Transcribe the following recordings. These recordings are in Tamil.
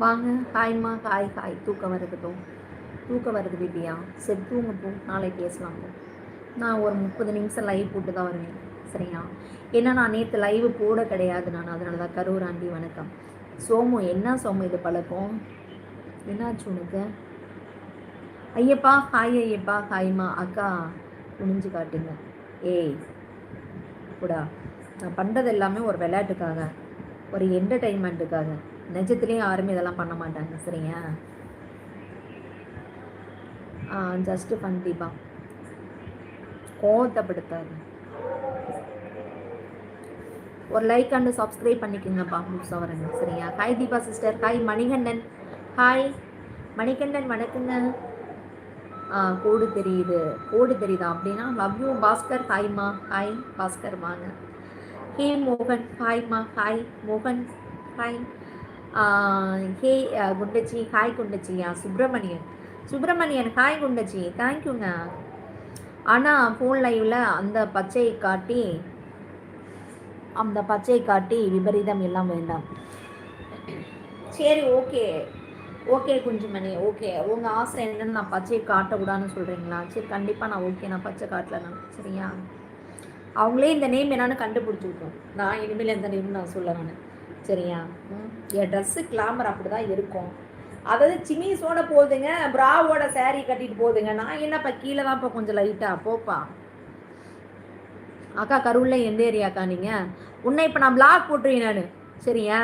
வாங்க. ஹாய்மா ஹாய் ஹாய். தூக்கம் வருதுட்டும் தூக்கம் வருது பிபியா சரி தூங்க போ நாளை பேசலாம். போ நான் ஒரு முப்பது நிமிஷம் லைவ் போட்டு தான் வருவேன். சரியா? ஏன்னா நான் நேற்று லைவ் போட கிடையாது நான். அதனால தான் கரூர் ஆண்டி வணக்கம். சோமு என்ன சோமு இது பழக்கம்? என்னாச்சு உனக்கு? ஐயப்பா ஹாய் ஐயப்பா. ஹாய்மா அக்கா குனிஞ்சு காட்டுங்க. ஏய் கூடா நான் பண்ணுறது எல்லாமே ஒரு விளையாட்டுக்காக. ஒரு என்டர்டெயின்மெண்ட்டுக்காக நிஜத்துலேயும் யாருமே இதெல்லாம் பண்ண மாட்டாங்க சரியா ஜஸ்ட்டு ஃபன் தீபா. கோவத்தைப்படுத்தாது. ஒரு லைக் அண்டு சப்ஸ்கிரைப் பண்ணிக்கோங்கப்பா புதுசாக வரேங்க சரியா hi Deepa sister hi Manikandan. Hi Manikandan வணக்கங்க. கோடு தெரியுது. கோடு தெரியுதா அப்படின்னா லவ் யூ பாஸ்கர். ஹாய்மா ஹாய் பாஸ்கர் வாங்க. ஹே மோகன். ஹாய்மா ஹாய் மோகன். ஹாய் ஹே குண்டச்சி ஹாய் குண்டச்சியா சுப்பிரமணியன். சுப்பிரமணியன் ஹாய் குண்டச்சி தேங்க்யூங்க ஆனால் ஃபோன் லைவில் அந்த பச்சையை காட்டி அந்த பச்சையை காட்டி விபரீதம் எல்லாம் வேண்டாம். சரி ஓகே. Okay Kunjumani okay. உங்கள் ஆசை என்னென்னு நான் பச்சையை காட்டக்கூடாதுன்னு சொல்கிறீங்களா சரி கண்டிப்பாக நான் ஓகே. நான் பச்சை காட்டல நான் சரியா? அவங்களே இந்த நேம் என்னன்னு கண்டுபிடிச்சிருக்கோம் நான் இனிமேல் எந்த நேம் நான் சொல்ல நான். சரியா? என் ட்ரெஸ்ஸு கிளாமர் அப்படி தான் இருக்கும். அதாவது சிமிஸோட போகுதுங்க ப்ராவோட saree கட்டிட்டு போகுதுங்க நான் என்னப்பா கீழே தான்ப்பா கொஞ்சம் லைட்டாக போப்பா. அக்கா கரூரில் எந்த ஏரியாக்கா நீங்கள் உன்னை இப்போ நான் பிளாக் போட்டுருவேன் நான். சரியா?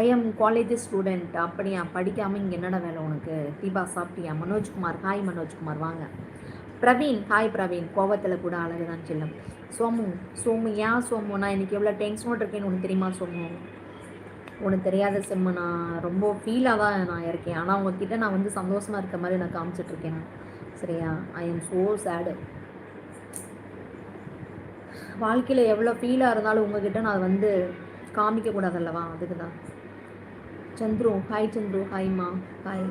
ஐ எம் காலேஜ் ஸ்டூடெண்ட் அப்படியா? படிக்காமல் இங்கே என்னடா வேலை உனக்கு? தீபா சாப்பிட்டியா? மனோஜ்குமார் ஹாய் மனோஜ்குமார் வாங்க. பிரவீன் ஹாய் பிரவீன். கோவத்தில் கூட அழகு தான் செல்லும். சோமு சோமு ஏன் சோமு நான் இன்றைக்கி எவ்வளோ டென்ஷனோடு இருக்கேன்னு உனக்கு தெரியுமா சோமு? உனக்கு தெரியாத செம்மு நான் ரொம்ப ஃபீலாக தான் நான் இருக்கேன். ஆனால் உங்ககிட்ட நான் வந்து சந்தோஷமாக இருக்க மாதிரி நான் காமிச்சிட்ருக்கேன் நான். சரியா? ஐ எம் ஸோ சேடு வாழ்க்கையில் எவ்வளோ ஃபீலாக இருந்தாலும் உங்ககிட்ட நான் வந்து காமிக்கக்கூடாது அல்லவா? அதுக்கு தான் சந்துரு ஹாய் சந்துரு ஹாய்மா ஹாய்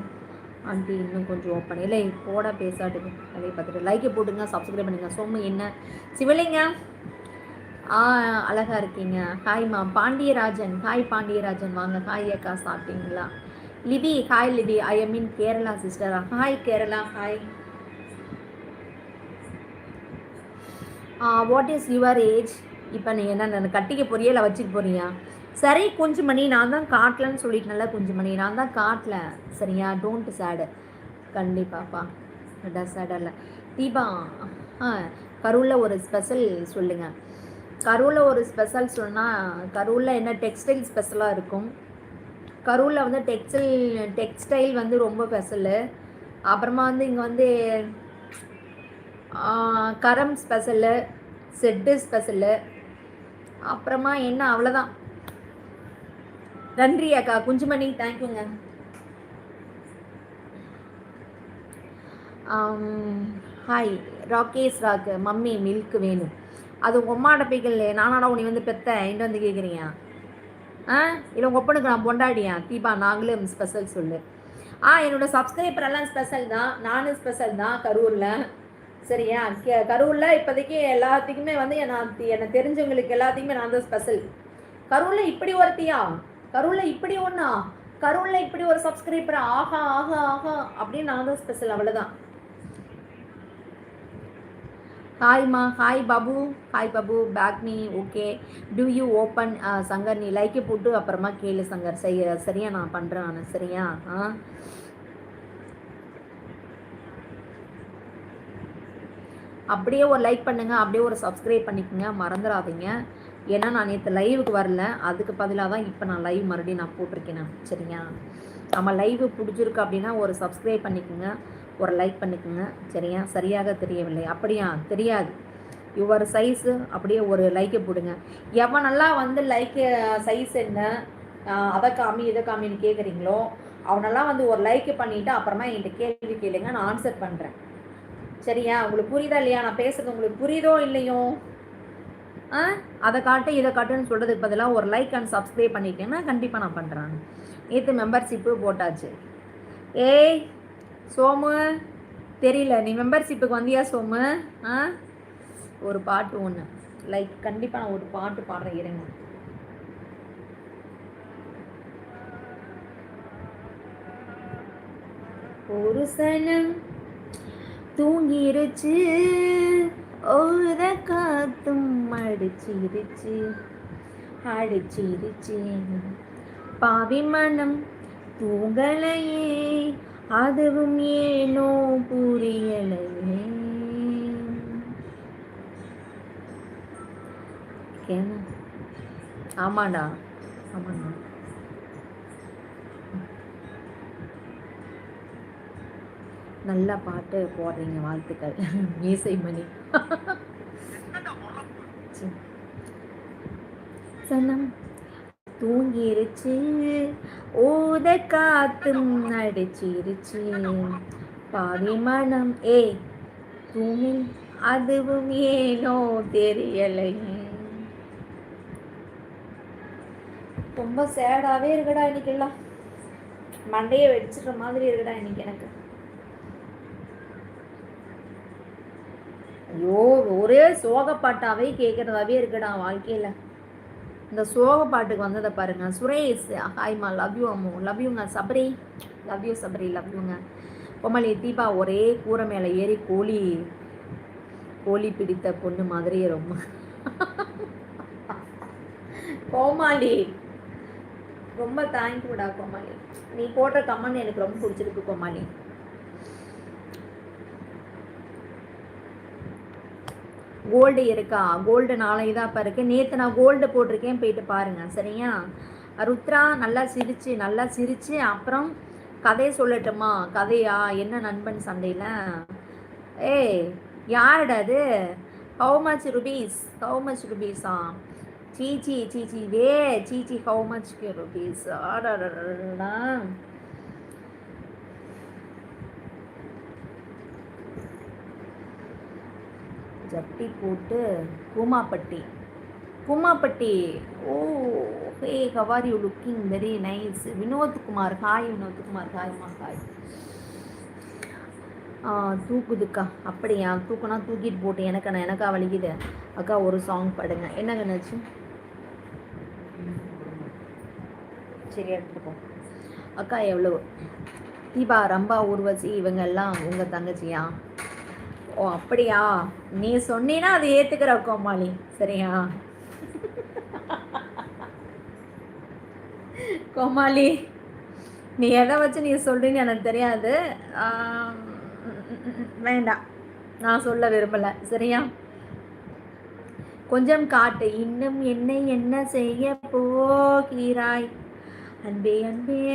ஆண்டி இன்னும் கொஞ்சம் ஓப்பன் இல்லை போட பேசாட்டுங்க அதே பார்த்துட்டு லைக்கை போட்டுங்க சப்ஸ்கிரைப் பண்ணுங்க சோமு என்ன? சிவலிங்க? ஆ அழகா இருக்கீங்க. ஹாய்மா பாண்டியராஜன். ஹாய் பாண்டியராஜன். வாங்க. ஹாய் அக்கா. சாப்பிட்டீங்களா? Libi hi Libi I am in Kerala sister hi Kerala hi what is your age இப்போ நீ என்ன கட்டிக்க போறியா இல்லை வச்சுக்க போறியா? சரி குஞ்சுமணி நான் தான் காட்டலன்னு சொல்லிட்டேன்ல குஞ்சுமணி. நான் தான் காட்டல. சரியா? டோன்ட் சேடு கண்டிப்பாப்பா சேடல்ல தீபா ஆ கரூரில் ஒரு ஸ்பெஷல் சொல்லுங்கள் கரூரில் ஒரு ஸ்பெஷல் சொன்னால் கரூரில் என்ன டெக்ஸ்டைல் ஸ்பெஷலாக இருக்கும்? கரூரில் வந்து டெக்ஸ்டைல் டெக்ஸ்டைல் வந்து ரொம்ப ஸ்பெஷலு அப்புறமா வந்து இங்கே வந்து கரம் ஸ்பெஷலு செட்டு ஸ்பெஷலு அப்புறமா என்ன? அவ்வளோதான் நன்றி அக்கா. குஞ்சுமணி தேங்க்யூங்க hi Rakesh rock mummy milk வேணும். அது உங்கள் அம்மாட்ட பைக்கல் நானாடா உன்னை வந்து பெத்த என்கிட்ட வந்து கேட்குறீங்க ஆ? இல்லை உங்கள் ஒப்பனுக்கு நான் பொண்டாடியா தீபா நாங்களும் ஸ்பெஷல் சொல்லு. ஆ என்னோடய சப்ஸ்கிரைபர் எல்லாம் ஸ்பெஷல் தான். நானும் ஸ்பெஷல் தான் கரூரில். சரியா? கே- கரூரில் இப்போதைக்கு எல்லாத்துக்குமே வந்து நான் என்னை தெரிஞ்சவங்களுக்கு எல்லாத்துக்குமே நான் தான் ஸ்பெஷல் கரூரில் இப்படி ஒருத்தியா? கரூரில் இப்படி ஒன்றா கரூரில் இப்படி ஒரு சப்ஸ்கிரைபர் ஆஹா ஆஹா ஆஹா அப்படின்னு நான் தான் ஸ்பெஷல் அவ்வளோதான் ஹாய்மா hi Babu hi Babu பேக்மி okay to you open Shankar நீ லைக்கை போட்டு அப்புறமா கேளு சங்கர் சரி சரியா நான் பண்ணுறேன் நான் சரியா? ஆ அப்படியே ஒரு லைக் பண்ணுங்கள் அப்படியே ஒரு சப்ஸ்கிரைப் பண்ணிக்கோங்க மறந்துடாதீங்க ஏன்னா நான் நேற்று லைவுக்கு வரல. அதுக்கு பதிலாக தான் இப்போ நான் லைவ் மறுபடியும் நான் போட்டிருக்கேன் நான். சரியா? நம்ம லைவ் பிடிச்சிருக்கு அப்படின்னா ஒரு சப்ஸ்கிரைப் பண்ணிக்கோங்க. ஒரு லைக் பண்ணிக்கோங்க. சரியா? சரியாக தெரியவில்லை. அப்படியா? தெரியாது. யுவர் சைஸு அப்படியே ஒரு லைக்கை போடுங்க. எவனெல்லாம் வந்து லைக்கு சைஸ் என்ன அதை காமி இதை காமின்னு கேட்குறீங்களோ அவனெல்லாம் வந்து ஒரு லைக்கு பண்ணிவிட்டு அப்புறமா என்கிட்ட கேள்வி கேளுங்க நான் ஆன்சர் பண்ணுறேன் சரியா? உங்களுக்கு புரியுதா இல்லையா? நான் பேசுறது உங்களுக்கு புரியுதோ இல்லையோ? அதை காட்டு இதை காட்டுன்னு சொல்கிறதுக்கு பதிலாக ஒரு லைக் அண்ட் சப்ஸ்கிரைப் பண்ணிட்டேன்னா கண்டிப்பாக நான் பண்ணுறேன் நேற்று மெம்பர்ஷிப்பு போட்டாச்சு. ஏய் சோமு தெரியல. நீ மெம்பர்ஷிப்புக்கு வந்தியா சோமு? ஆ? ஒரு பாட்டு ஒன்று லைக் கண்டிப்பாக நான் ஒரு பாட்டு பாடுறேன் இருங்க. ஒரு சனம் தூங்கிருச்சு. ஓர காத்தும் அடிச்சிருச்சு அடிச்சிருச்சு பாவி மனம் தூங்கலையே அதுவும் ஏனோ புரியலையே என்ன ஆமாடா ஆமாண்ணா நல்ல பாட்டு போடுறீங்க வாழ்த்துக்கள் மீசை மணி சனம் தூங்கிருச்சு. ஓத காத்தும் நடிச்சிருச்சு. பாவி மனம் ஏ தூங்கி அதுவும் ஏனோ தெரியலையே ரொம்ப சேடாவே இருக்குடா இன்னைக்கு எல்லாம் மண்டையை வெடிச்சிடுற மாதிரி இருக்குடா இன்னைக்கு எனக்கு. ஐயோ ஒரே சோக பாட்டாவே கேட்கறதாவே இருக்குடா வாழ்க்கையில. இந்த சோக பாட்டுக்கு வந்ததை பாருங்க. சுரேஷ் ஹாய்மா லவ் யூ அம்மு. லவ் யூங்க Sabari. Love you Sabari. Love யூங்க பொம்மலி தீபா ஒரே கூரை மேலே ஏறி கோழி கோழி பிடித்த பொண்ணு மாதிரியே ரொம்ப. கோமாளி ரொம்ப தேங்க்யூடா கோமாளி. நீ போட்ட கமெண்ட் எனக்கு ரொம்ப பிடிச்சிருக்கு கோமாளி. கோல்டு இருக்கா? கோல்டு நாளைக்கு தான் இப்போ இருக்கு. நேற்று நான் கோல்டு போட்டிருக்கேன் போயிட்டு பாருங்கள் சரியா? ருத்ரா நல்லா சிரிச்சு நல்லா சிரிச்சு அப்புறம் கதையை சொல்லட்டுமா? கதையா? என்ன நண்பன் சண்டையில்? ஏய் யாருடா அது? How much rupees how much ருபீஸா சீச்சி சீச்சி வே சீச்சி ஹவு மச் ருபீஸ் ஆடா ஜட்டி போட்டு Koomapatti. Koomapatti oh hey how are you looking very nice Vinothkumar hi Vinothkumar ஹாய்மா hi தூக்குதுக்கா. அப்படியா? தூக்குனா தூக்கிட்டு போட்டு எனக்கு நான் எனக்கா வலிக்குது. அக்கா ஒரு சாங் பாடுங்க. என்ன கண்ணாச்சு? சரி எடுத்துக்கோ அக்கா எவ்வளோ தீபா ரம்பா ஊர்வசி இவங்க எல்லாம் உங்கள் தங்கச்சியா? ஓ அப்படியா? நீ சொன்னீன்னா அதை ஏத்துக்கிற கோமாளி. சரியா? கோமாளி நீ எதை வச்சு நீ சொல்றீன்னு எனக்கு தெரியாது. வேண்டாம். நான் சொல்ல விரும்பல. சரியா? கொஞ்சம் காட்டு. இன்னும் என்னை என்ன செய்ய போகிறாய்? அன்பே அன்பே.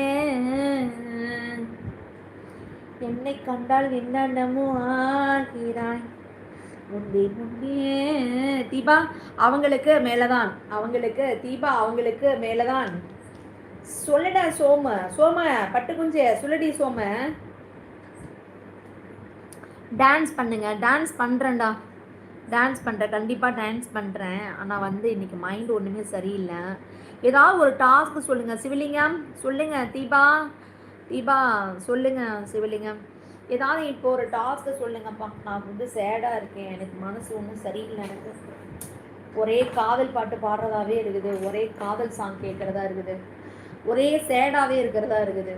என்னை கண்டால் என்னென்னமோ ஆகிறாய்? முன்பே முன்பே தீபா அவங்களுக்கு மேலதான். அவங்களுக்கு தீபா அவங்களுக்கு மேலதான். சொல்லுடா சோம சோம பட்டு குஞ்சு சொல்லுடி சோம. டான்ஸ் பண்ணுங்க டான்ஸ் பண்ணுறேன்டா டான்ஸ் பண்ணுறேன் கண்டிப்பாக டான்ஸ் பண்ணுறேன் ஆனால் வந்து இன்னைக்கு மைண்ட் ஒன்றுமே சரியில்லை. ஏதாவது ஒரு டாஸ்க் சொல்லுங்கள் சிவலிங்கம் சொல்லுங்கள் தீபா. தீபா சொல்லுங்கள் சிவலிங்கம். ஏதாவது இப்போ ஒரு டாஸ்க்கு சொல்லுங்கப்பா. நான் வந்து சேடாக இருக்கேன். எனக்கு மனசு ஒன்றும் சரியில்லை எனக்கு. ஒரே காதல் பாட்டு பாடுறதாவே இருக்குது. ஒரே காதல் சாங் கேட்குறதா இருக்குது. ஒரே சேடாகவே இருக்கிறதா இருக்குது.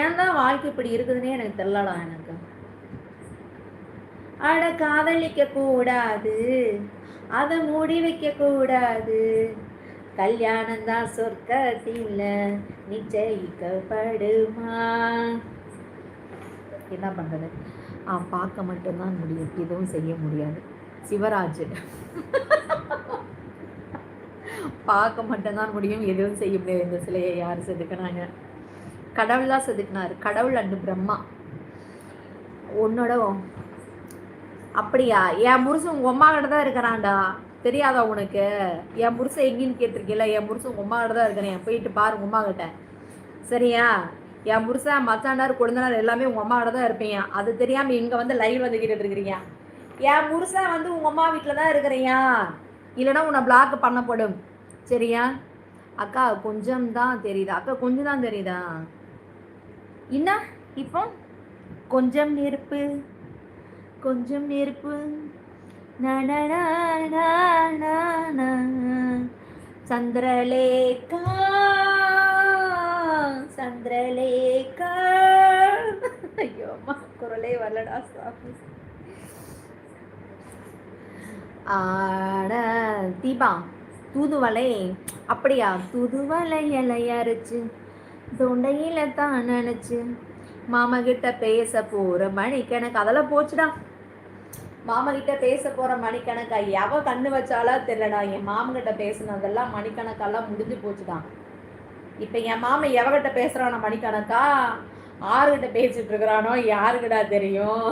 ஏன் தான் வாழ்க்கை இப்படி இருக்குதுன்னே எனக்கு தெரியலடா எனக்கு. அட காதலிக்க கூடாது. அதை மூடி வைக்க கூடாது. கல்யாணந்தான் சொர்க்கத்தில் நிச்சயிக்கப்படுமா? என்ன பண்ணுறது ஆ பார்க்க மட்டும்தான் முடியும். எதுவும் செய்ய முடியாது. சிவராஜ். பார்க்க மட்டும்தான் முடியும். எதுவும் செய்ய முடியாது. இந்த சிலையை யார் செதுக்கினாங்க? கடவுள் தான் செதுக்கினார். கடவுள் அண்டு பிரம்மா. உன்னோட அப்படியா? என் முருசன் உங்கள் அம்மா கிட்ட தான் இருக்கிறான்டா. தெரியாதா உனக்கு? என் புருஷன் எங்கேன்னு கேட்டிருக்கீல என் புருஷன் உங்கள் அம்மா தான் இருக்கிறேன் போயிட்டு பாரு உங்கள் அம்மா கிட்ட சரியா? என் புருஷன் மச்சாண்டார் கொழுந்தனார் எல்லாமே உங்கள் அம்மா தான் இருப்பீங்க. அது தெரியாமல் இங்கே வந்து லைவ் வந்து கேட்டுட்டு இருக்கிறீங்க. என் புருஷன் வந்து உங்கள் அம்மா வீட்டில் தான் இருக்கிறியா இல்லைன்னா உன்னை பிளாக் பண்ணப்படும். சரியா? அக்கா கொஞ்சம் தான் தெரியுதா? அக்கா கொஞ்சம் தான் தெரியுதா? என்ன? இப்போ? கொஞ்சம் நெருப்பு. கொஞ்சம் நெருப்பு. சந்திரலேகா சந்திரலேகா. ஐயோ அம்மா குரலே வரலடா சாமி. ஆட தீபா தூதுவலை அப்படியா? தூதுவளை இலையரைச்சு தொண்டையில தான் நினைச்சு மாமா கிட்ட பேச போற மணிக்கணக்கு அதெல்லாம் போச்சுடா. மாமா கிட்ட பேச போற மணிக்கணக்கா எவ கண்ணு வச்சாலா தெரியலடா. என் மாமன் கிட்ட பேசுனதெல்லாம் மணிக்கணக்கெல்லாம் முடிஞ்சு போச்சுதான் இப்ப என் மாமன் எவகிட்ட பேசுறானோ மணிக்கணக்கா? ஆறுகிட்ட பேசிட்டு இருக்கிறானோ யாருக்கிட்டா தெரியும்?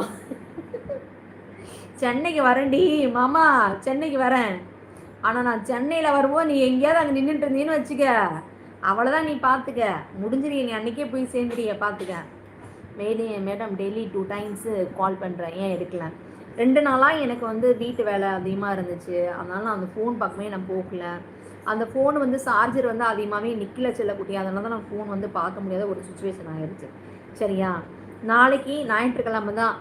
சென்னைக்கு வரேன்டி மாமா. சென்னைக்கு வரேன். ஆனால் நான் சென்னையில் வருவோம் நீ எங்கேயாவது அங்கே நின்றுட்டு இருந்தீன்னு வச்சுக்க. அவ்வளோதான் நீ பார்த்துக்க முடிஞ்சிருக்க நீ அன்றைக்கே போய் சேர்ந்துடிய பார்த்துக்க madam madam daily two times call பண்ணுறேன் ஏன் எடுக்கல? ரெண்டு நாளாக எனக்கு வந்து வீட்டு வேலை அதிகமாக இருந்துச்சு. அதனால் நான் அந்த ஃபோன் பக்கமே நான் போகல. அந்த ஃபோன் வந்து சார்ஜர் வந்து அதிகமாகவே நிற்கல செல்லக்கூடிய அதனால தான் நான் ஃபோன் வந்து பார்க்க முடியாத ஒரு சுச்சுவேஷன் ஆகிடுச்சு சரியா? நாளைக்கு ஞாயிற்றுக்கிழமை தான்.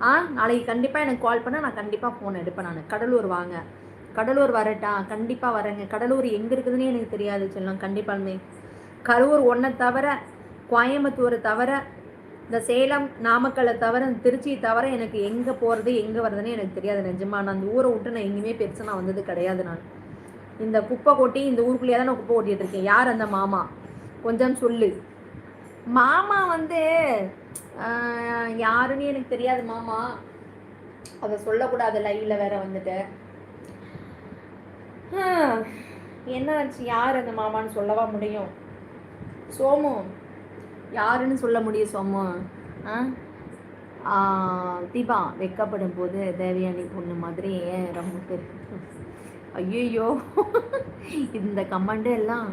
ஆ? நாளைக்கு கண்டிப்பாக எனக்கு கால் பண்ணால் நான் கண்டிப்பாக ஃபோன் எடுப்பேன் நான். கடலூர் வாங்க. கடலூர் வரட்டா? கண்டிப்பாக வரேங்க. கடலூர் எங்கே இருக்குதுன்னு எனக்கு தெரியாது செல்லம். கண்டிப்பாலுமே கரூர் ஒன்றை தவிர கோயம்புத்தூரை தவிர இந்த சேலம் நாமக்கலை தவிர இந்த திருச்சியை தவிர எனக்கு எங்கே போகிறது எங்கே வர்றதுன்னு எனக்கு தெரியாது நிஜமா. நான் அந்த ஊரை விட்டு நான் எங்கேயுமே பெருசாக நான் வந்தது கிடையாது நான். இந்த குப்பை கொட்டி இந்த ஊருக்குள்ளேயே தான் நான் குப்பை ஓட்டிகிட்டு இருக்கேன். யார் அந்த மாமா? கொஞ்சம் சொல்லு. மாமா வந்து யாருன்னு எனக்கு தெரியாது மாமா. அதை சொல்லக்கூடாது லைவ்ல வேற வந்துட்டு. என்ன ஆச்சு யார் அந்த மாமான்னு சொல்லவா முடியும்? சோமு. யாருன்னு சொல்ல முடியும் சோமு தீபா வெக்கப்படும் போது தேவயானி பொண்ணு மாதிரி ஏன் ரொம்ப ஐயோ இந்த கமெண்ட் எல்லாம்.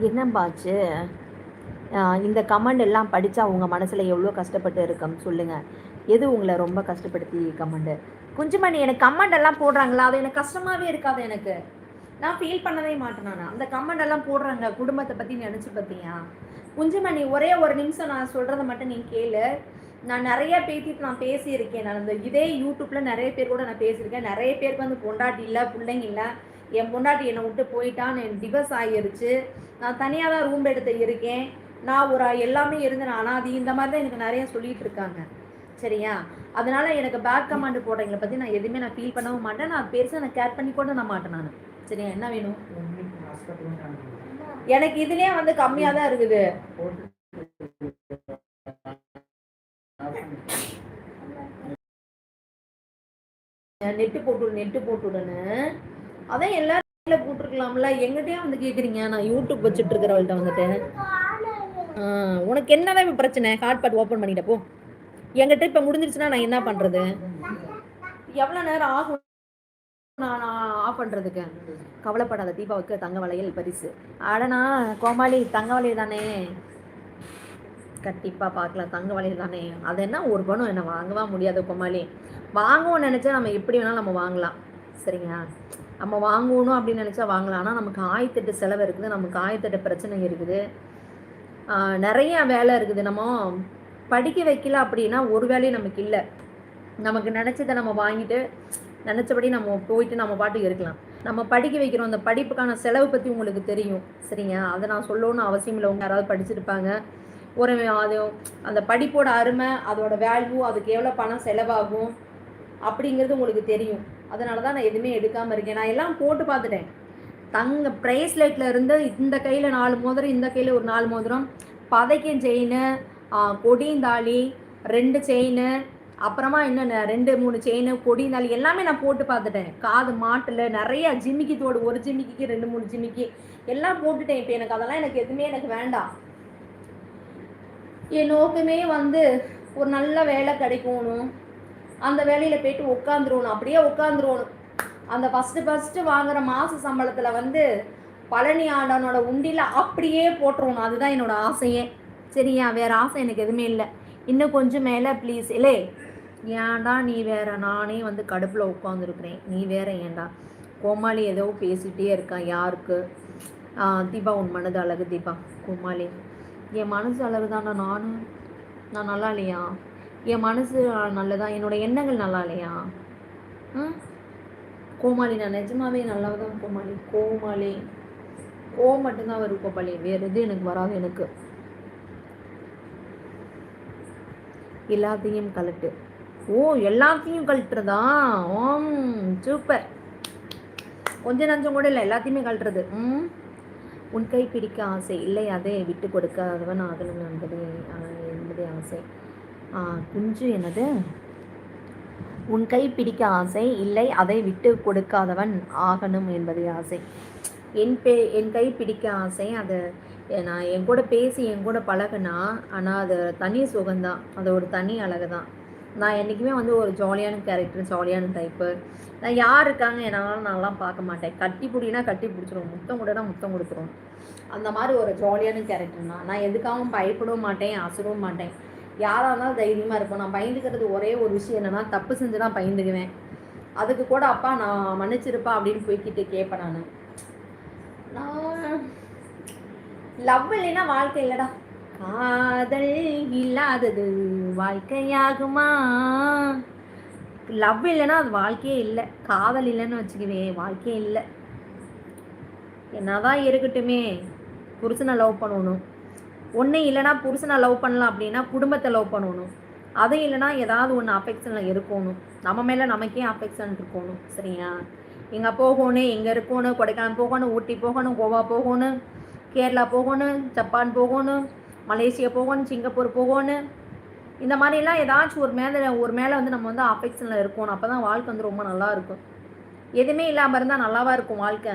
என்னம்பாச்சு ஆஹ் இந்த கமெண்ட் எல்லாம் படித்தா உங்கள் மனசில் எவ்வளோ கஷ்டப்பட்டு இருக்கும் சொல்லுங்கள் எது உங்களை ரொம்ப கஷ்டப்படுத்தி கமெண்டு? குஞ்சுமணி எனக்கு கமெண்ட் எல்லாம் போடுறாங்களா? அது எனக்கு கஷ்டமாகவே இருக்காது எனக்கு. நான் ஃபீல் பண்ணவே மாட்டேன் நான். அந்த கமெண்ட் எல்லாம் போடுறாங்க குடும்பத்தை பற்றி நினச்சி பார்த்தியா? குஞ்சுமணி ஒரே ஒரு நிமிஷம் நான் சொல்கிறத மட்டும் நீ கேளு. நான் நிறைய பேத்திட்டு நான் பேசியிருக்கேன். நான் இந்த இதே யூடியூப்பில் நிறைய பேர் கூட நான் பேசியிருக்கேன். நிறைய பேருக்கு வந்து பொண்டாட்டி இல்லை பிள்ளைங்க இல்லை. என் பொண்டாட்டி என்னை விட்டு போயிட்டான் என் டிவர்ஸ் ஆகிருச்சு நான் தனியாக தான் ரூம் எடுத்து இருக்கேன். நான் ஒரு எல்லாமே இருந்து நான் அனாதி. இந்த மாதிரி தான் எனக்கு நிறைய சொல்லிட்டு இருக்காங்க. சரியா? அதனால எனக்கு பேக் கமாண்ட் போடுறவங்களை பற்றி நான் எதுவுமே நான் ஃபீல் பண்ணவும் மாட்டேன். நான் பெருசாக நான் கேர் பண்ணி கூட நான் மாட்டேன் நான். சரியா என்ன வேணும்? எனக்கு இதுலயே வந்து கம்மியாக தான் இருக்குது. நெட்டு போட்டு நெட்டு போட்டுடுன்னு அதான் எல்லாரும் போட்டிருக்கலாம்ல. எங்கிட்டயே வந்து கேக்குறீங்க நான் யூடியூப் வச்சுட்டு இருக்கிறவள்கிட்ட வந்துட்டு. உனக்கு என்னதான் இப்ப பிரச்சனை? ஹாட்பாட் ஓப்பன் பண்ணிட்ட போ. என்கிட்ட இப்ப முடிஞ்சிருச்சுன்னா நான் என்ன பண்றது? எவ்வளவு நேரம் ஆகும்? நான் ஆஃப் பண்ணுறதுக்கு கவலைப்படாத தீபாவுக்கு தங்க வளையல் பரிசு. அடனா கோமாளி தங்க வளையல் தானே? கண்டிப்பாக பார்க்கலாம் தங்க வளையல் தானே? அது என்ன ஒரு பணம் என்ன வாங்கவா முடியாது கோமாளி. வாங்குவோம்னு நினச்சா நம்ம எப்படி வேணாலும் நம்ம வாங்கலாம். சரிங்களா? நம்ம வாங்கணும் அப்படின்னு நினச்சா வாங்கலாம். ஆனால் நமக்கு ஆயத்தெட்டு செலவு இருக்குது. நமக்கு ஆயத்தெட்டு பிரச்சனை இருக்குது. நிறைய வேலை இருக்குது. நம்ம படிக்க வைக்கல அப்படின்னா ஒரு வேலையும் நமக்கு இல்லை. நமக்கு நினச்சதை நம்ம வாங்கிட்டு நினச்சபடி நம்ம போயிட்டு நம்ம பாட்டுக்கு இருக்கலாம். நம்ம படிக்க வைக்கிறோம். அந்த படிப்புக்கான செலவு பற்றி உங்களுக்கு தெரியும். சரிங்க? அதை நான் சொல்லணும்னு அவசியம் இல்லை. உங்க யாராவது படிச்சிருப்பாங்க. ஒரு அது அந்த படிப்போட அருமை அதோட வேல்யூ அதுக்கு எவ்வளோ பணம் செலவாகும் அப்படிங்கிறது உங்களுக்கு தெரியும். அதனால தான் நான் எதுவுமே எடுக்காமல் இருக்கேன். நான் எல்லாம் போட்டு பார்த்துட்டேன். தங்க ப்ரைஸ்லெட்டில் இருந்து இந்த கையில் நாலு மோதிரம் இந்த கையில் ஒரு நாலு மோதிரம். பதைக்கும் செயின் கொடிந்தாளி ரெண்டு செயின் அப்புறமா என்னென்ன ரெண்டு மூணு செயின் நாள் எல்லாமே நான் போட்டு பார்த்துட்டேன். காது மாட்டில் நிறைய ஜிமிக்கி தோடு ஒரு ஜிமிக்கிக்கு ரெண்டு மூணு ஜிமிக்கி எல்லாம் போட்டுட்டேன். இப்போ எனக்கு அதெல்லாம் எனக்கு எதுவுமே எனக்கு வேண்டாம். என் நோக்கமே வந்து ஒரு நல்ல வேலை கிடைக்கணும். அந்த வேலையில் போயிட்டு உட்காந்துருவணும் அப்படியே உட்காந்துருவணும் அந்த ஃபஸ்ட்டு ஃபஸ்ட்டு வாங்குற மாத சம்பளத்தில் வந்து பழனி ஆண்டவனோட உண்டியில் அப்படியே போட்டுருவணும். அதுதான் என்னோடய ஆசையே. சரியா? வேறு ஆசை எனக்கு எதுவுமே இல்லை. இன்னும் கொஞ்சம் மேலே ப்ளீஸ் இல்லை ஏன்டா நீ வேற? நானே வந்து கடுப்பில் உட்காந்துருக்குறேன் நீ வேற ஏன்டா? கோமாளி ஏதோ பேசிகிட்டே இருக்கான் யாருக்கு? தீபா உன் மனது அழகு தீபா. கோமாளி என் மனசு அழகு தானே நானும் நான் நல்லா இல்லையா? என் மனசு நல்லதா? என்னோட எண்ணங்கள் நல்லா இல்லையா? ம்? கோமாளி நான் நிஜமாவே நல்லா தான் கோமாளி. கோமாளி கோவம் மட்டும்தான் வரும் கோபாலி. வேறு எது எனக்கு வராது எனக்கு. எல்லாத்தையும் கலட்டு ஓ எல்லாத்தையும் கழட்டுறதா? ஓம் சூப்பர் கொஞ்சம் நஞ்சம் கூட இல்லை எல்லாத்தையுமே கழட்டுறது. ம்? உன் கை பிடிக்க ஆசை. இல்லை அதே விட்டு கொடுக்காதவன் ஆகணும் என்பதே என்பதே ஆசை. குஞ்சு என்னது? உன் கை பிடிக்க ஆசை. இல்லை அதை விட்டு கொடுக்காதவன் ஆகணும் என்பதே ஆசை. என் பே என் கை பிடிக்க ஆசை. அதை நான் என் கூட பேசி என் கூட பழகுனா ஆனால் அது தனி சுகம்தான். அது ஒரு தனி அழகு தான் நான் என்றைக்குமே வந்து ஒரு ஜாலியான கேரக்டர் ஜாலியான டைப்பு நான் யார் இருக்காங்க என்னால் நான்லாம் பார்க்க மாட்டேன். கட்டி பிடினா கட்டி பிடிச்சிரும் முத்தம் கூடனா முத்தம் கொடுத்துரும் அந்த மாதிரி ஒரு ஜாலியான கேரக்டர் தான் நான் எதுக்காகவும் பயப்படவும் மாட்டேன் அசரவும் மாட்டேன். யாராக இருந்தாலும் தைரியமாக இருக்கும் நான் பயந்துக்கிறது ஒரே ஒரு விஷயம் என்னென்னா தப்பு செஞ்சு தான் பயந்துக்குவேன். அதுக்கு கூட அப்பா நான் மன்னிச்சிருப்பா அப்படின்னு போய்கிட்டு கேட்பேன் நான். நான் லவ் இல்லைன்னா வாழ்க்கை இல்லடா. காதல் இல்லாதது வாழ்க்கையாகுமா? லவ் இல்லைன்னா அது வாழ்க்கையே இல்லை. காதல் இல்லைன்னு வச்சுக்கவே வாழ்க்கையே இல்லை. என்னதான் இருக்கட்டுமே புருஷனை லவ் பண்ணணும். ஒன்று இல்லைனா புருஷனை லவ் பண்ணலாம் அப்படின்னா குடும்பத்தை லவ் பண்ணணும். அதுவும் இல்லைனா ஏதாவது ஒன்று அஃபெக்ஷனில் இருக்கணும். நம்ம மேலே நமக்கே அஃபெக்ஷன் இருக்கணும் சரியா? எங்கே போகணும் எங்கே இருக்கணும் கொடைக்கானல் போகணும் ஊட்டி போகணும் கோவா போகணும் கேரளா போகணும் ஜப்பான் போகணும் மலேசியா போகணும் சிங்கப்பூர் போகணும். இந்த மாதிரிலாம் ஏதாச்சும் ஒரு மேலே ஒரு மேலே வந்து நம்ம வந்து அஃபெக்ஷனில் இருக்கணும். அப்போ தான் வாழ்க்கை வந்து ரொம்ப நல்லா இருக்கும். எதுவுமே இல்லாமல் இருந்தால் நல்லாவா இருக்கும் வாழ்க்கை?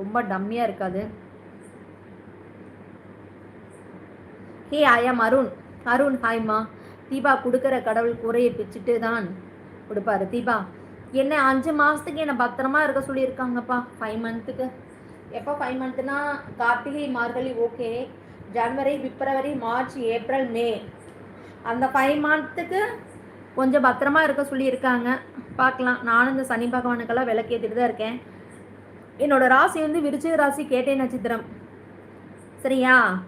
ரொம்ப டம்மியாக இருக்காது. ஹே ஆயாம் அருண் அருண் ஹாய்மா தீபா கொடுக்குற கடவுள் குறையை பிச்சுட்டு தான் கொடுப்பாரு. தீபா என்ன அஞ்சு மாதத்துக்கு என்னை பத்திரமா இருக்க சொல்லியிருக்காங்கப்பா. ஃபைவ் மந்த்துக்கு எப்போ ஃபைவ் மந்த்னா கார்த்திகை மார்கழி ஓகே ஜனவரி பிப்ரவரி மார்ச் ஏப்ரல் மே. அந்த ஃபைவ் மந்த்துக்கு கொஞ்சம் பத்திரமா இருக்க சொல்லியிருக்காங்க. பார்க்கலாம். நானும் இந்த சனி பகவானுக்கெல்லாம் விளக்கேற்றிட்டு தான் இருக்கேன். என்னோட ராசி வந்து விருச்சிக ராசி கேட்டை நட்சத்திரம். சரியா?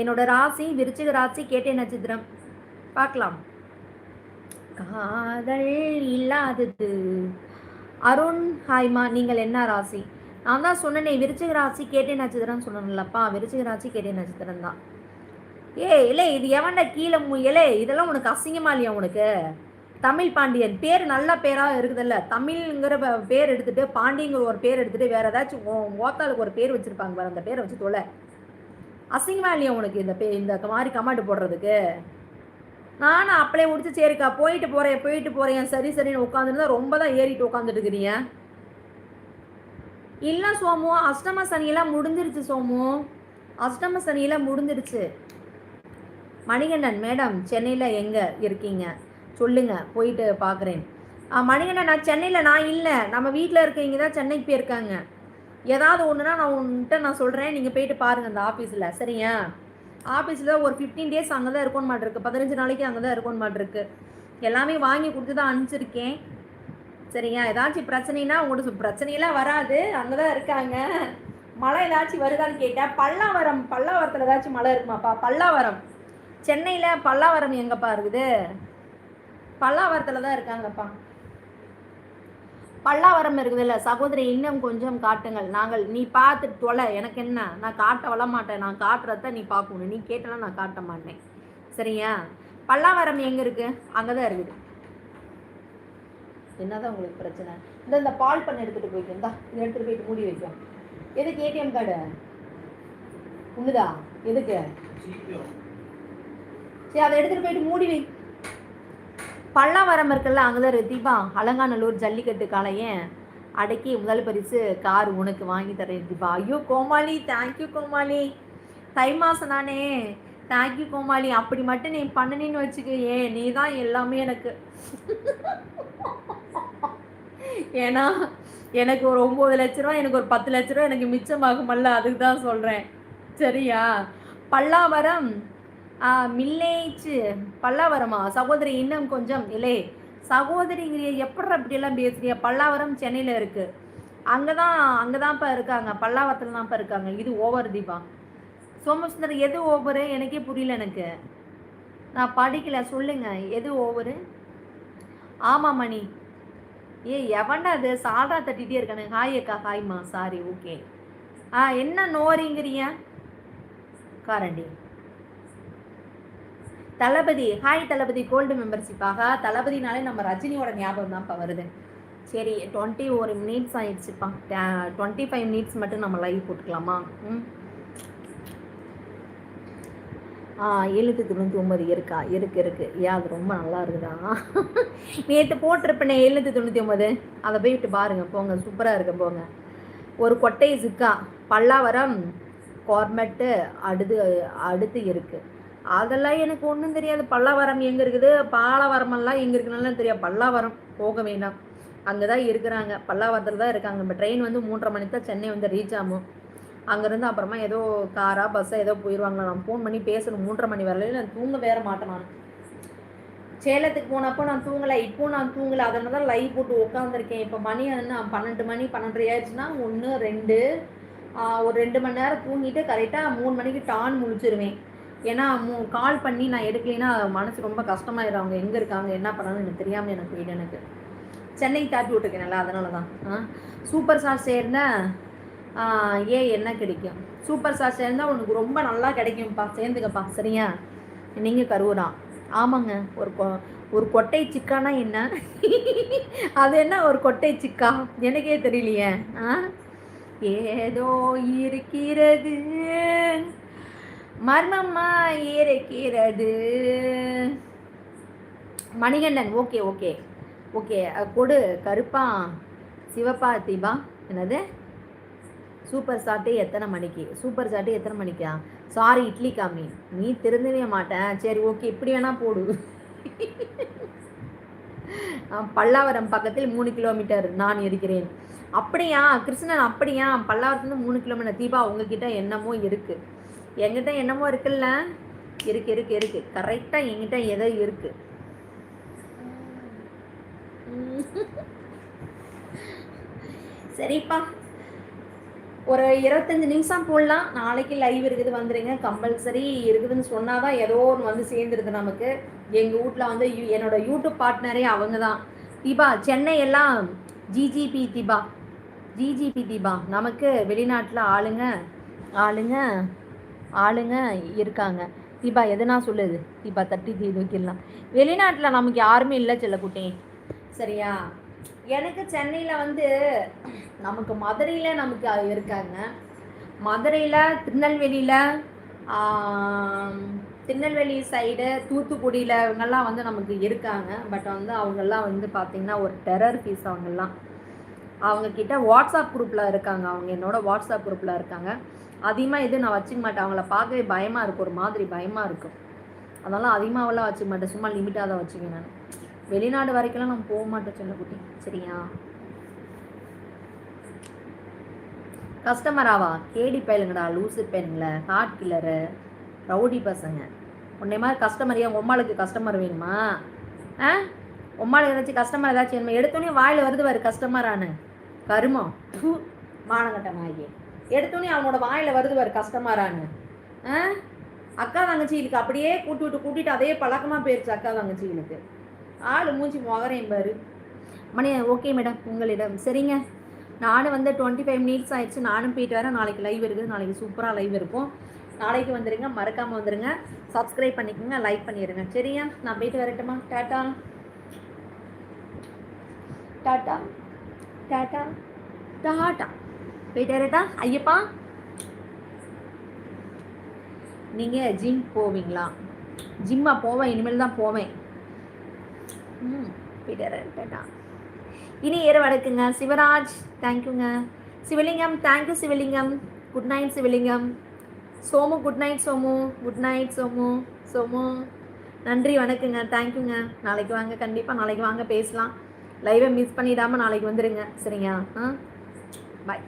என்னோட ராசி விருச்சிக ராசி கேட்டை நட்சத்திரம். பார்க்கலாம். காதல் இல்லாதது. அருண் ஹாய்மா நீங்கள் என்ன ராசி? நான் தான் சொன்னேனே விருச்சிக ராசி கேட்டே நட்சத்திரம்னு சொன்னேன்லப்பா. விருச்சிக ராசி கேட்டே நட்சத்திரம் தான். ஏ இல்லை இது எவன்டா கீழே முயலே இதெல்லாம் உனக்கு அசிங்கமா இல்லையா உனக்கு? தமிழ் பாண்டியன். பேர் நல்ல பேராக இருக்குதுல்ல. தமிழ்ங்கிற பேர் எடுத்துட்டு பாண்டியங்கிற ஒரு பேர் எடுத்துட்டு வேற ஏதாச்சும் ஓத்தாளுக்கு ஒரு பேர் வச்சிருப்பாங்க வேறு அந்த பேரை வச்சு தொலை. அசிங்கமா இல்லையா உனக்கு இந்த பே இந்த மாதிரி கமாண்டு போடுறதுக்கு? நானும் அப்படியே முடிச்சு சரிக்கா போயிட்டு போகிறேன் போயிட்டு போகிறேன் சரி சரின்னு உட்காந்துருந்தா ரொம்ப தான் ஏறிட்டு உட்காந்துட்டு இருக்கிறீங்க. இல்லை சோமு அஷ்டம சனியெல்லாம் முடிஞ்சிருச்சு சோமு. அஷ்டம சனியெல்லாம் முடிஞ்சிருச்சு. மணிகண்டன் மேடம் சென்னையில் எங்கே இருக்கீங்க? சொல்லுங்கள் போயிட்டு பார்க்குறேன் மணிகண்டன் நான் சென்னையில் நான் இல்லை. நம்ம வீட்டில் இருக்கீங்க தான் சென்னைக்கு போயிருக்காங்க. ஏதாவது ஒன்றுனா நான் உன்கிட்ட நான் சொல்கிறேன் நீங்கள் போயிட்டு பாருங்கள் அந்த ஆஃபீஸில் சரியா? ஆஃபீஸில் ஒரு ஃபிஃப்டீன் டேஸ் அங்கே தான் இருக்கணும் மாட்டிருக்கு. பதினஞ்சு நாளைக்கு அங்கே தான் இருக்கணும் மாட்டிருக்கு. எல்லாமே வாங்கி கொடுத்து தான் அனுப்பிச்சிருக்கேன். சரியா ஏதாச்சும் பிரச்சனைனா உங்களுக்கு பிரச்சனையெல்லாம் வராது. அங்கே தான் இருக்காங்க. மழை ஏதாச்சும் வருதான்னு கேட்டேன் பல்லாவரம் பல்லாவரத்தில் ஏதாச்சும் மழை இருக்குமாப்பா? பல்லாவரம். சென்னையில் பல்லாவரம் எங்கப்பா இருக்குது? பல்லாவரத்தில் தான் இருக்காங்கப்பா. பல்லாவரம் இருக்குதுல்ல சகோதரி இன்னும் கொஞ்சம் காட்டுங்கள். நாங்கள் நீ பார்த்து தொலை. எனக்கு என்ன? நான் காட்ட வள மாட்டேன். நான் காட்டுறத நீ பார்க்கணும். நீ கேட்டலாம் நான் காட்ட மாட்டேன். சரியா? பல்லாவரம் எங்கே இருக்குது அங்கே தான் இருக்குது. என்னதான் உங்களுக்கு பிரச்சனை? இந்த இந்த பால் பண்ண எடுத்துகிட்டு போயிட்டு இந்தா இதை எடுத்துகிட்டு போயிட்டு மூடி வைக்கும் எதுக்கு ஏடிஎம் கார்டு? உண்ணுதா? எதுக்கு? சரி அதை எடுத்துகிட்டு போயிட்டு மூடி வை. பல்லாவரம் இருக்குல்ல அங்கே தான் தீபா அலங்காநல்லூர் ஜல்லிக்கட்டு காலையன் அடக்கி முதல் பரிசு கார் உனக்கு வாங்கி தரேன் தீபா. ஐயோ கோமாளி தேங்க்யூ கோமாளி. தை மாதம் தானே. தேங்க்யூ கோமாளி. அப்படி மட்டும் நீ பண்ணனின்னு வச்சுக்கோ ஏன் நீ தான் எல்லாமே எனக்கு. ஏன்னா எனக்கு ஒரு ஒம்பது லட்ச ரூபா எனக்கு ஒரு பத்து லட்ச ரூபா எனக்கு மிச்சமாகுமல்ல அதுக்கு தான் சொல்கிறேன் சரியா? பல்லாவரம் மில்லேச்சு பல்லாவரமா? சகோதரி இன்னும் கொஞ்சம் இல்லை சகோதரிங்கிறிய எப்படி அப்படியெல்லாம் பேசுறிய? பல்லாவரம் சென்னையில் இருக்குது அங்கே தான் அங்கே தான்ப்பா இருக்காங்க. பல்லாவரத்தில் தான்ப்பா இருக்காங்க. இது ஓவர் தீபா. சோமசுந்தர் எது ஓவரு? எனக்கே புரியல எனக்கு. நான் படிக்கல. சொல்லுங்கள் எது ஓவரு? ஆமாம் மணி. ஏ எவன்டா அது சால்ரா தட்டிகிட்டே இருக்கானு. ஹாய் அக்கா. ஹாய்மா சாரி ஓகே ஆ என்ன நோரிங்கிறிய காரண்டி தளபதி. ஹாய் தளபதி. கோல்டு மெம்பர்ஷிப்பாக தளபதினாலே நம்ம ரஜினியோட ஞாபகம் தான்ப்பா வருது. சரி டுவெண்ட்டி ஒரு மினிட்ஸ் ஆயிடுச்சுப்பா. டுவெண்ட்டி ஃபைவ் மினிட்ஸ் மட்டும் நம்ம லைவ் போட்டுக்கலாமா? ம்? ஆ எழுநூற்றி தொண்ணூற்றி ஒம்பது இருக்கா? இருக்கு இருக்கு. ஏன் அது ரொம்ப நல்லா இருக்குதா நேற்று போட்டிருப்பேனே எழுத்து தொண்ணூற்றி ஒம்பது அதை போயிட்டு பாருங்கள் போங்க. சூப்பராக இருக்கு போங்க. ஒரு கொட்டை சிக்கா பல்லாவரம் கோர்மெட்டு அடுத்து அடுத்து இருக்குது அதெல்லாம் எனக்கு ஒன்றும் தெரியாது. பல்லாவரம் எங்கே இருக்குது? பாலவரமெல்லாம் எங்கே இருக்குன்னு தெரியாது. பல்லாவரம் போக வேண்டாம் அங்கே தான் இருக்கிறாங்க. பல்லாவரத்தில் தான் இருக்காங்க. இப்போ ட்ரெயின் வந்து மூன்றரை மணிக்கு தான் சென்னை வந்து ரீச் ஆகும். அங்கேருந்து அப்புறமா ஏதோ காரா பஸ்ஸாக ஏதோ போயிடுவாங்களா நான் ஃபோன் பண்ணி பேசணும் மூன்றரை மணி வரலையும் நான் தூங்க வேற மாட்டேன் நான். சேலத்துக்கு போனப்போ நான் தூங்கலை இப்போ நான் தூங்கலை. அதனால தான் லைவ் போட்டு உட்காந்துருக்கேன் இப்போ மணி என்ன பன்னெண்டு மணி பன்னெண்டரை ஆயிடுச்சுன்னா ஒன்று ரெண்டு ஒரு ரெண்டு மணி நேரம் தூங்கிட்டு கரெக்டாக மூணு மணிக்கு டான் முழிச்சிருவேன் ஏன்னா மூ கால் பண்ணி நான் எடுக்கலைன்னா மனசு ரொம்ப கஷ்டமாயிடும் அவங்க எங்கே இருக்காங்க என்ன பண்ணாலும் எனக்கு தெரியாமல் எனக்கு போயிடு எனக்கு. சென்னை தாட்டி விட்டுருக்கேன்ல அதனால தான் சூப்பர் ஸ்டார் சேர்ந்தேன் ஏன் என்ன கிடைக்கும்? சூப்பர் ஸ்டார் சேர்ந்தால் உனக்கு ரொம்ப நல்லா கிடைக்கும்ப்பா. சேர்ந்துக்கப்பா சரியா? நீங்கள் கருவுரா. ஆமாங்க ஒரு கொ ஒரு கொட்டை சிக்கானா என்ன? அது என்ன ஒரு கொட்டை சிக்கா? எனக்கே தெரியலையே. ஆ? ஏதோ இருக்கிறது. மர்மம்மா இருக்கிறது. Manikandan okay okay. ஓகே கொடு. கருப்பா சிவப்பா தீபா. என்னது? சூப்பர் சாட்டு எத்தனை மணிக்கு? சூப்பர் சாட்டு எத்தனை மணிக்கா? சாரி இட்லி காமி நீ திருந்தவே மாட்டேன் சரி ஓகே இப்படி வேணால் போடு. பல்லாவரம் பக்கத்தில் மூணு கிலோமீட்டர் நான் இருக்கிறேன். அப்படியா? கிருஷ்ணன் அப்படியா? பல்லாவரத்துலேருந்து மூணு கிலோமீட்டர். தீபா உங்ககிட்ட என்னமோ இருக்குது எங்கிட்ட என்னமோ இருக்குல்ல? இருக்கு இருக்கு இருக்கு. கரெக்டாக எங்கிட்ட எதோ இருக்கு. சரிப்பா. ஒரு இருபத்தஞ்சி நிமிஷம் போடலாம். நாளைக்கு லைவ் இருக்குது வந்துடுங்க கம்பல்சரி இருக்குதுன்னு சொன்னால் தான் ஏதோ ஒன்று வந்து சேர்ந்துருது நமக்கு. எங்கள் வீட்டில் வந்து என்னோட யூடியூப் பார்ட்னரே அவங்க தான் தீபா சென்னை எல்லாம் ஜிஜிபி தீபா. ஜிஜிபி தீபா நமக்கு வெளிநாட்டில் ஆளுங்க ஆளுங்க ஆளுங்க இருக்காங்க. தீபா எதுனா சொல்லுது தீபா தட்டி தீ தூக்கிடலாம். வெளிநாட்டில் நமக்கு யாருமே இல்லை செல்லக்குட்டி. சரியா? எனக்கு சென்னையில் வந்து நமக்கு மதுரையில் நமக்கு இருக்காங்க. மதுரையில் திருநெல்வேலியில் திருநெல்வேலி சைடு தூத்துக்குடியில் இவங்கெல்லாம் வந்து நமக்கு இருக்காங்க. பட் வந்து அவங்கெல்லாம் வந்து பார்த்திங்கன்னா ஒரு டெரர் பீஸ் அவங்கெல்லாம். அவங்கக்கிட்ட வாட்ஸ்அப் குரூப்பில் இருக்காங்க. அவங்க என்னோட வாட்ஸ்அப் குரூப்பில் இருக்காங்க. அதிகமாக எதுவும் நான் வச்சுக்க மாட்டேன். அவங்கள பார்க்கவே பயமாக இருக்கும் ஒரு மாதிரி பயமாக இருக்கும் அதனால் அதிகமாகலாம் வச்சுக்க மாட்டேன். சும்மா லிமிட்டாக தான் வச்சுக்கேன் நான். வெளிநாடு வரைக்கும்லாம் நான் போக மாட்டோம் சின்ன குட்டி. சரியா? கஸ்டமராவா கேடி பயலுங்கடா லூசு பெண்ல ஹார்ட் கில்லரு ரவுடி பசங்க. உன்னை மாதிரி கஸ்டமர் ஏன் உம்மாளுக்கு கஸ்டமர் வேணுமா? ஆ? உம்மாளுக்கு ஏதாச்சும் கஸ்டமர் ஏதாச்சும் வேணுமா? எடுத்தோடனே வாயில் வருது வரு கஸ்டமரானு கருமம் மானங்கட்ட நாயே எடுத்தோடனே அவனோட வாயில் வருது வரு கஸ்டமரானு ஆ? அக்கா தங்கச்சிகளுக்கு அப்படியே கூட்டி விட்டு கூட்டிட்டு அதே பழக்கமாக போயிடுச்சு அக்கா தங்கச்சிகளுக்கு. ஆள் மூஞ்சி முகரையும் பாரு. மணி ஓகே மேடம் உங்களிடம். சரிங்க. நானும் வந்து டுவெண்ட்டி ஃபைவ் மினிட்ஸ் ஆயிடுச்சு. நானும் போயிட்டு வரேன். நாளைக்கு லைவ் இருக்குது. நாளைக்கு சூப்பராக லைவ் இருக்கும் நாளைக்கு வந்துடுங்க மறக்காமல் வந்துடுங்க சப்ஸ்கிரைப் பண்ணிக்கோங்க. லைக் பண்ணிடுங்க சரியா? நான் போயிட்டு வரட்டுமா? டாட்டா. டாட்டா. டாட்டா. டாட்டா. போயிட்டு வரட்டா? ஐயப்பா. நீங்கள் ஜிம் போவீங்களா? ஜிம்மா போவேன். இனிமேல் தான் போவேன். ம் டாட்டா இனி ஏற வணக்குங்க. சிவராஜ் தேங்க்யூங்க Sivalingam thank you Sivalingam. Good night Sivalingam. Somu good night Somu. Good night Somu. Somu. நன்றி வணக்கங்க. தேங்க்யூங்க நாளைக்கு வாங்க. கண்டிப்பாக நாளைக்கு வாங்க. பேசலாம். லைவை மிஸ் பண்ணிடாமல் நாளைக்கு வந்துடுங்க சரிங்க ஆ? பாய்